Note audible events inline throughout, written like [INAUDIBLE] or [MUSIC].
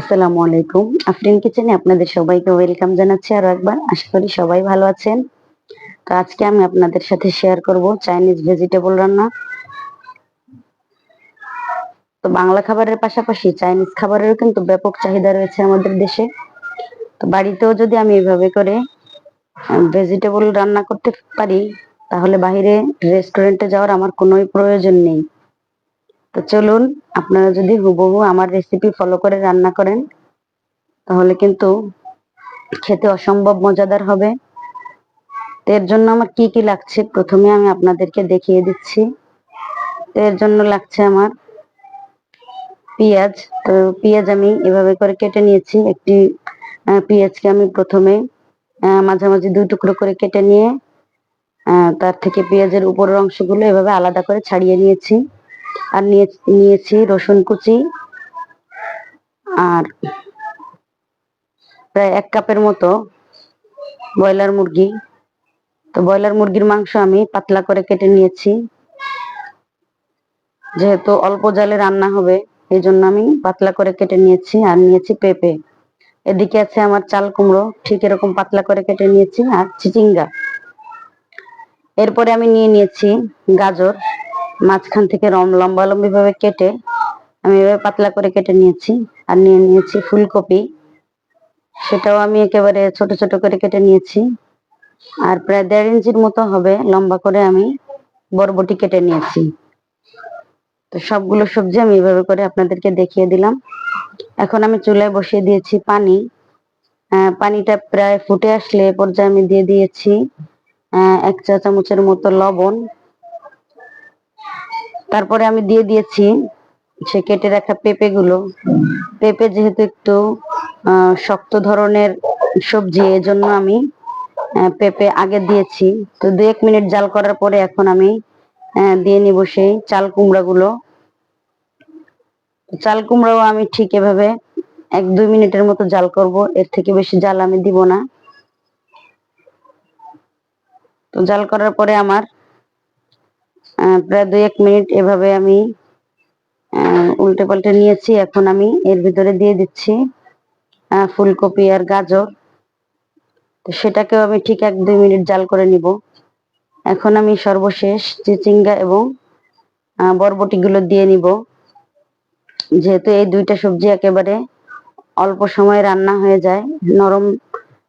আসসালামু আলাইকুম। আফরিন কিচেনে আপনাদের সবাইকে ওয়েলকাম জানাচ্ছি আরও একবার। আশা করি সবাই ভালো আছেন। তো আজকে আমি আপনাদের সাথে শেয়ার করব চাইনিজ ভেজিটেবল রান্না। তো বাংলা খাবারের পাশাপাশি চাইনিজ খাবারেরও কিন্তু ব্যাপক চাহিদা রয়েছে আমাদের দেশে। তো বাড়িতেও যদি আমি এভাবে করে ভেজিটেবল রান্না করতে পারি, তাহলে বাইরে রেস্টুরেন্টে যাওয়ার আমার কোনোই প্রয়োজন নেই। তো চলুন, আপনারা যদি হুবহু আমার রেসিপি ফলো করে রান্না করেন, তাহলে কিন্তু খেতে অসম্ভব মজাদার হবে। তো এর জন্য আমার কি কি লাগছে? প্রথমে আমি আপনাদেরকে দেখিয়ে দিচ্ছি। তো এর জন্য লাগছে আমার পেঁয়াজ। তো পেঁয়াজ আমি এভাবে করে কেটে নিয়েছি। একটি পেঁয়াজকে আমি প্রথমে মাঝামাঝি দুই টুকরো করে কেটে নিয়ে তার থেকে পেঁয়াজের উপরের অংশগুলো এভাবে আলাদা করে ছাড়িয়ে নিয়েছি। আর নিয়েছি রসুন কুচি আর প্রায় এক কাপের মতো ব্রয়লার মুরগি। তো ব্রয়লার মুরগির মাংস আমি পাতলা করে কেটে নিয়েছি। যেহেতু অল্প জালে রান্না হবে, এই জন্য আমি পাতলা করে কেটে নিয়েছি আর নিয়েছি পেঁপে। এদিকে আছে আমার চাল কুমড়ো, ঠিক এরকম পাতলা করে কেটে নিয়েছি আর চিচিঙ্গা। এরপরে আমি নিয়ে নিয়েছি গাজর। মাঝখান থেকে লম্বা লম্বি ভাবে কেটে আমি এভাবে পাতলা করে কেটে নিয়েছি আর নিয়ে নিয়েছি ফুলকপি। সেটাও আমি একেবারে ছোট ছোট করে কেটে নিয়েছি। আর প্রায় দেড় ইঞ্চির মতো হবে লম্বা করে আমি বরবটি কেটে নিয়েছি। তো সবগুলো সবজি আমি এভাবে করে আপনাদেরকে দেখিয়ে দিলাম। এখন আমি চুলায় বসিয়ে দিয়েছি পানি। পানিটা প্রায় ফুটে আসলে পর্যায়ে আমি দিয়ে দিয়েছি এক চা চামচের মতো লবণ। তারপরে আমি দিয়ে দিয়েছি সে কেটে রাখা পেঁপে গুলো পেঁপে যেহেতু একটু শক্ত ধরনের সবজি, এজন্য আমি পেঁপে আগে দিয়েছি। তো দু এক মিনিট জাল করার পরে এখন আমি দিয়ে নিব সেই চাল কুমড়া গুলো চাল কুমড়াও আমি ঠিক এভাবে এক দুই মিনিটের মতো জাল করব। এর থেকে বেশি জাল আমি দিব না। তো জাল করার পরে আমার প্রায় দুই এক মিনিট এভাবে আমি উল্টে পাল্টে নিয়েছি। এখন আমি এর ভিতরে দিয়ে দিচ্ছি ফুলকপি আর গাজর। তো সেটাকেও আমি ঠিক এক দুই মিনিট জাল করে নিব। এখন আমি সর্বশেষ চিচিঙ্গা এবং বরবটি গুলো দিয়ে নিব। যেহেতু এই দুইটা সবজি একেবারে অল্প সময় রান্না হয়ে যায়, নরম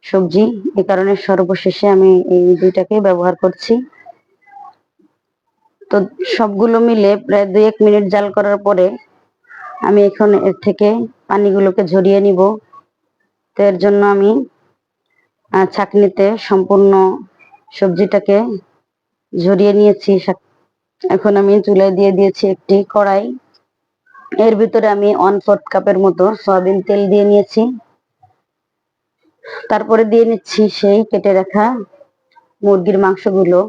সবজি, এ কারণে সর্বশেষে আমি এই দুইটাকে ব্যবহার করছি। তো সবগুলো মিলে প্রায় দুই এক মিনিট জাল করার পরে আমি এখন এর থেকে পানিগুলোকে ঝরিয়ে নিব। তো এর জন্য আমি ছাকনিতে সম্পূর্ণ সবজিটাকে ঝরিয়ে নিয়েছি। এখন আমি চুলায় দিয়ে দিয়েছি একটি কড়াই। এর ভিতরে আমি ওয়ান ফোর্থ কাপের মতো সয়াবিন তেল দিয়ে নিয়েছি। তারপরে দিয়ে নিচ্ছি সেই কেটে রাখা মুরগির মাংসগুলো।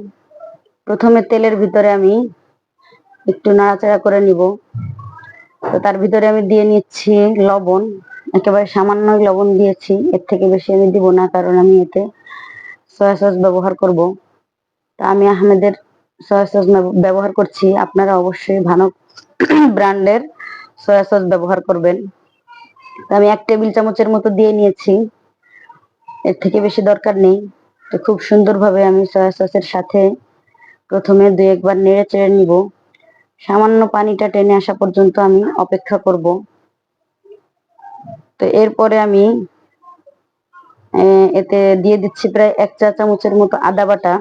প্রথমে তেলের ভিতরে আমি একটু নাড়াচাড়া করে নিব। তো তার ভিতরে আমি দিয়ে নিচ্ছি লবণ, একেবারে সামান্য লবণ দিয়েছি। এর থেকে বেশি আমি দিব না, কারণ আমি এতে সয়া সস ব্যবহার করব। তা আমি আহমেদের সয়া সস ব্যবহার করছি। আপনারা অবশ্যই ভালো [COUGHS] ব্র্যান্ডের সয়া সস ব্যবহার করবেন। আমি এক টেবিল চামচের মতো দিয়ে নিয়েছি। এর থেকে বেশি দরকার নেই। তো খুব সুন্দরভাবে আমি সয়া সসের সাথে প্রথমে দু একবার নেড়ে চেড়ে নিব। সামান্য পানিটা টেনে আসা পর্যন্ত আমি অপেক্ষা করব। তো এরপরে আমি এতে দিয়ে দিচ্ছি প্রায় এক চা চামচের মতো আদা বাটা।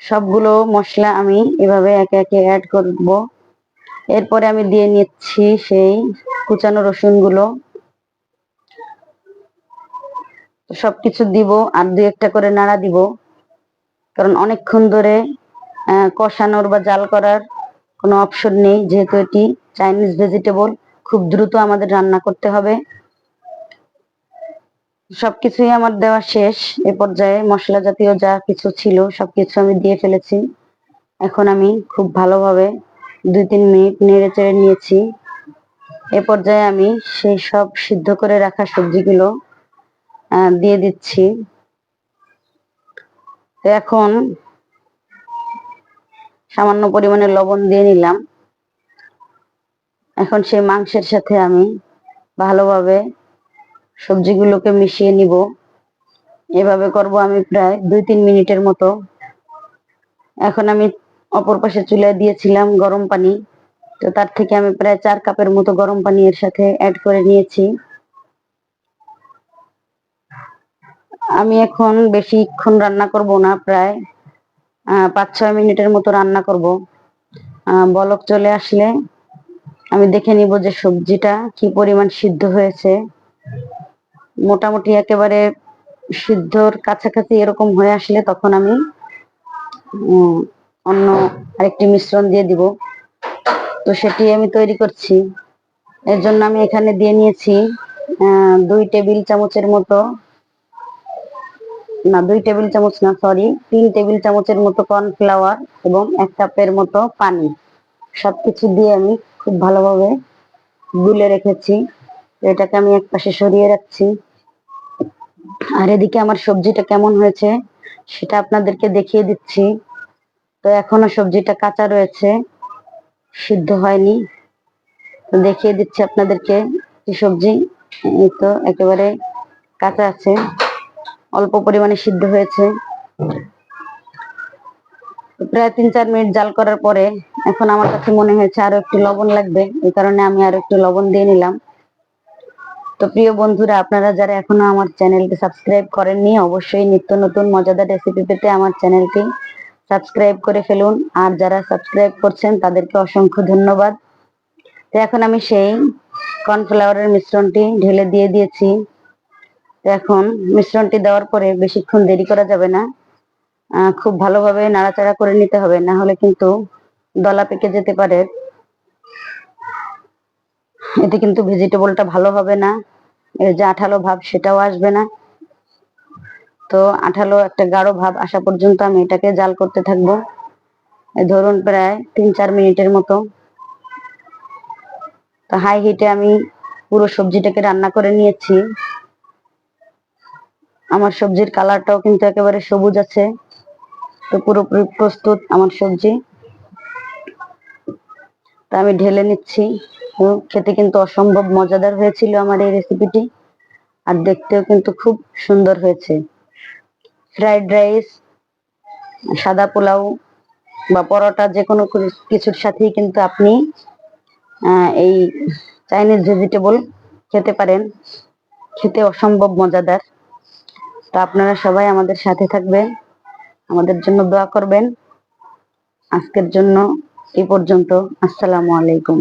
সবগুলো মশলা আমি এভাবে একে একে অ্যাড করব। এরপরে আমি দিয়ে নিচ্ছি সেই কুচানো রসুনগুলো সবকিছু দিব আর দু একটা করে নাড়া দিব। কারণ অনেকক্ষণ ধরে কষানোর বা জাল করার কোনো অপশন নেই, যেহেতু এটি চাইনিজ ভেজিটেবল খুব দ্রুত আমাদের রান্না করতে হবে। সবকিছুই আমার দেওয়া শেষ। এ পর্যায়ে মশলা জাতীয় যা কিছু ছিল, সবকিছু আমি দিয়ে ফেলেছি। এখন আমি খুব ভালোভাবে দুই তিন মিনিট নেড়ে চেড়ে নিয়েছি। এ পর্যায়ে আমি সেই সব সিদ্ধ করে রাখা সবজিগুলো দিয়ে দিচ্ছি। এখন সামান্য পরিমাণে লবণ দিয়ে নিলাম। এখন সেই মাংসের সাথে আমি ভালোভাবে সবজিগুলোকে মিশিয়ে নিব। এভাবে করব আমি প্রায় দুই তিন মিনিটের মতো। এখন আমি অপর পাশে চুলায় দিয়েছিলাম গরম পানি। তো তার থেকে আমি প্রায় চার কাপের মতো গরম পানি এর সাথে অ্যাড করে নিয়েছি। আমি এখন বেশিক্ষণ রান্না করব না, প্রায় পাঁচ ছয় মিনিটের মতো রান্না করব। বলক চলে আসলে আমি দেখে নিব যে সবজিটা কি পরিমাণ সিদ্ধ হয়েছে। মোটামুটি একেবারে সিদ্ধর কাছাকাছি এরকম হয়ে আসলে তখন আমি অন্য আরেকটি মিশ্রণ দিয়ে দিব। তো সেটি আমি তৈরি করছি। এর জন্য আমি এখানে দিয়ে নিয়েছি দুই টেবিল চামচের মতো না, দুই টেবিল চামচ না সরি তিন টেবিল চামচের মতো কর্নফ্লাওয়ার এবং এক কাপের মতো পানি। সবকিছু দিয়ে আমি খুব ভালোভাবে গুলে রেখেছি। এটাকে আমি এক পাশে সরিয়ে রাখছি। আর এদিকে আমার সবজিটা কেমন হয়েছে, সেটা আপনাদেরকে দেখিয়ে দিচ্ছি। তো এখনও সবজিটা কাঁচা রয়েছে, সিদ্ধ হয়নি। দেখিয়ে দিচ্ছি আপনাদেরকে সবজি, এই তো একেবারে কাঁচা আছে। অল্প পরিমাণে সিদ্ধ হয়েছে। প্রায় তিন চার মিনিট জাল করার পরে এখন আমার কাছে মনে হয়েছে আরও একটু লবণ লাগবে, এই কারণে আমি আরও একটু লবণ দিয়ে নিলাম। তো প্রিয় বন্ধুরা, আপনারা যারা এখনও আমার চ্যানেলটি সাবস্ক্রাইব করেননি, অবশ্যই নিত্য নতুন মজাদার রেসিপি পেতে আমার চ্যানেলটি সাবস্ক্রাইব করে ফেলুন। আর যারা সাবস্ক্রাইব করছেন, তাদেরকে অসংখ্য ধন্যবাদ। তো এখন আমি সেই কর্নফ্লাওয়ারের মিশ্রণটি ঢেলে দিয়ে দিয়েছি। এখন মিশ্রণটি দেওয়ার পরে বেশিক্ষণ দেরি করা যাবে না। খুব ভালোভাবে নাড়াচাড়া করে নিতে হবে, না হলে কিন্তু দলা পেকে যেতে পারে। এতে কিন্তু ভেজিটেবলটা ভালো হবে না। এর যে আঠালো ভাব সেটাও আসবে না। তো আঠালো একটা গাঢ় ভাব আসা পর্যন্ত আমি এটাকে জাল করতে থাকব। ধরুন প্রায় তিন চার মিনিটের মতো। তো হাই হিটে আমি পুরো সবজিটাকে রান্না করে নিয়েছি। আমার সবজির কালারটাও কিন্তু একেবারে সবুজ আছে। তো পুরোপুরি প্রস্তুত আমার সবজি। তা আমি ঢেলে নিচ্ছি। খেতে কিন্তু অসম্ভব মজাদার হয়েছিল আমার এই রেসিপিটি আর দেখতেও কিন্তু খুব সুন্দর হয়েছে। ফ্রাইড রাইস সাদা পোলাও বা পরোটা যে কোনো কিছুর সাথেই কিন্তু আপনি এই চাইনিজ ভেজিটেবল খেতে পারেন। খেতে অসম্ভব মজাদার। তো আপনারা সবাই আমাদের সাথে থাকবেন, আমাদের জন্য দোয়া করবেন। আজকের জন্য এই পর্যন্ত। আসসালামু আলাইকুম।